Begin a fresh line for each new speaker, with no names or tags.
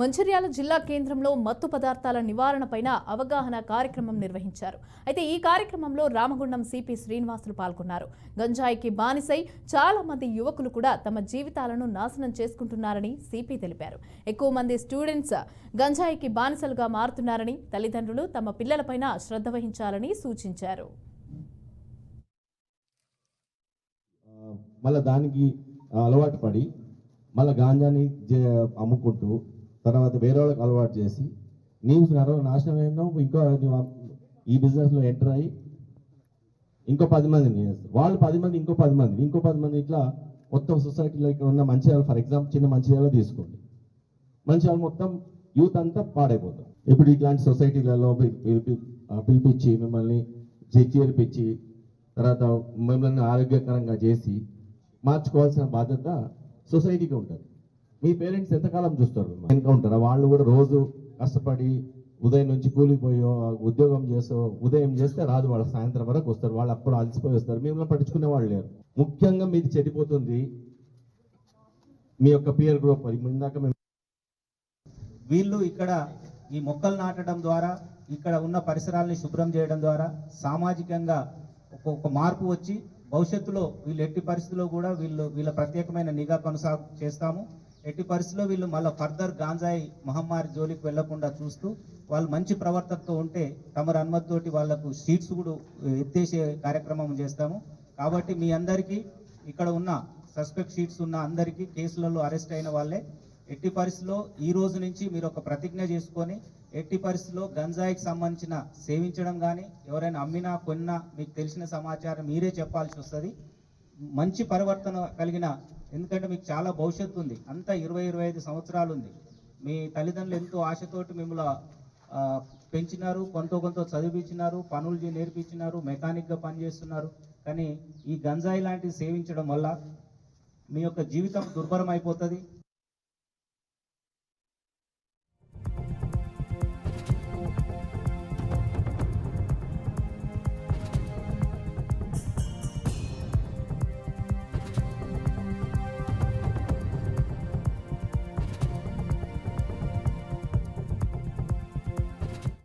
మంచిర్యాల జిల్లా కేంద్రంలో మత్తు పదార్థాల నివారణపైన అవగాహన కార్యక్రమం నిర్వహించారు. అయితే ఈ కార్యక్రమంలో రామగుండం సిపి శ్రీనివాసులు పాల్గొన్నారు. గంజాయికి బానిసై చాలా మంది యువకులు కూడా తమ జీవితాలను నాశనం చేసుకుంటున్నారని సిపి తెలిపారు. ఎక్కువ మంది స్టూడెంట్స్ గంజాయికి బానిసలుగా మారుతున్నారని తల్లిదండ్రులు తమ పిల్లలపైన శ్రద్ధ వహించాలని సూచించారు.
మళ్ళీ దానికి అలవాటు పడి మళ్ళీ గాంజాని అమ్ముకుంటూ తర్వాత వేరే వాళ్ళకి అలవాటు చేసి నీవు నరవ నాశనం అయినా ఇంకో ఈ బిజినెస్లో ఎంటర్ అయ్యి ఇంకో పది మందిని వాళ్ళు పది మంది ఇంకో పది మంది ఇంకో పది మంది ఇట్లా మొత్తం సొసైటీలో ఇక్కడ ఉన్న మంచిర్యాల ఫర్ ఎగ్జాంపుల్ చిన్న మంచిర్యాల తీసుకోండి. మంచిర్యాల మొత్తం యూత్ అంతా పాడైపోతాం ఇప్పుడు ఇట్లాంటి సొసైటీలలో పిలిపించి మిమ్మల్ని చే- చేర్పించి తర్వాత మిమ్మల్ని ఆరోగ్యకరంగా చేసి మార్చుకోవాల్సిన బాధ్యత సొసైటీకి ఉంటుంది. మీ పేరెంట్స్ ఎంతకాలం చూస్తారు మిమ్మల్ని? వాళ్ళు కూడా రోజు కష్టపడి ఉదయం నుంచి కూలిపోయో ఉద్యోగం చేసో ఉదయం చేస్తే రాదు. వాళ్ళ సాయంత్రం వరకు వస్తారు. వాళ్ళు అప్పుడు అలసిపోయి వస్తారు. మిమ్మల్ని పట్టించుకునే వాళ్ళు లేరు. ముఖ్యంగా మీది చెడిపోతుంది. మీ యొక్క పియర్ గ్రూప్ ఇందాక మేము
వీళ్ళు ఇక్కడ ఈ మొక్కలు నాటడం ద్వారా ఇక్కడ ఉన్న పరిసరాల్ని శుభ్రం చేయడం ద్వారా సామాజికంగా ఒక మార్పు వచ్చి భవిష్యత్తులో వీళ్ళు ఎట్టి పరిస్థితుల్లో కూడా వీళ్ళు వీళ్ళ ప్రత్యేకమైన నిఘా కొనసాగు చేస్తాము. ఎట్టి పరిస్థితుల్లో వీళ్ళు మళ్ళీ ఫర్దర్ గాంజాయి మహమ్మారి జోలికి వెళ్ళకుండా చూస్తూ వాళ్ళు మంచి ప్రవర్తనతో ఉంటే తమరు అనుమతితోటి వాళ్ళకు సీట్స్ కూడా ఎత్తేసే కార్యక్రమం చేస్తాము. కాబట్టి మీ అందరికీ ఇక్కడ ఉన్న సస్పెక్ట్ షీట్స్ ఉన్న అందరికీ కేసులలో అరెస్ట్ అయిన వాళ్ళే ఎట్టి పరిస్థితిలో ఈ రోజు నుంచి మీరు ఒక ప్రతిజ్ఞ చేసుకొని ఎట్టి పరిస్థితిలో గంజాయికి సంబంధించిన సేవించడం కానీ ఎవరైనా అమ్మినా కొన్నా మీకు తెలిసిన సమాచారం మీరే చెప్పాల్సి వస్తుంది. మంచి పరివర్తన కలిగిన ఎందుకంటే మీకు చాలా భవిష్యత్తు ఉంది. అంతా ఇరవై ఇరవై ఐదు సంవత్సరాలు ఉంది మీ తల్లిదండ్రులు ఎంతో ఆశతోటి మిమ్మల్ని పెంచినారు కొంత కొంత చదివించినారు పనులు నేర్పించినారు మెకానిక్గా పనిచేస్తున్నారు. కానీ ఈ గంజాయి లాంటివి సేవించడం వల్ల మీ యొక్క జీవితం దుర్భరం అయిపోతుంది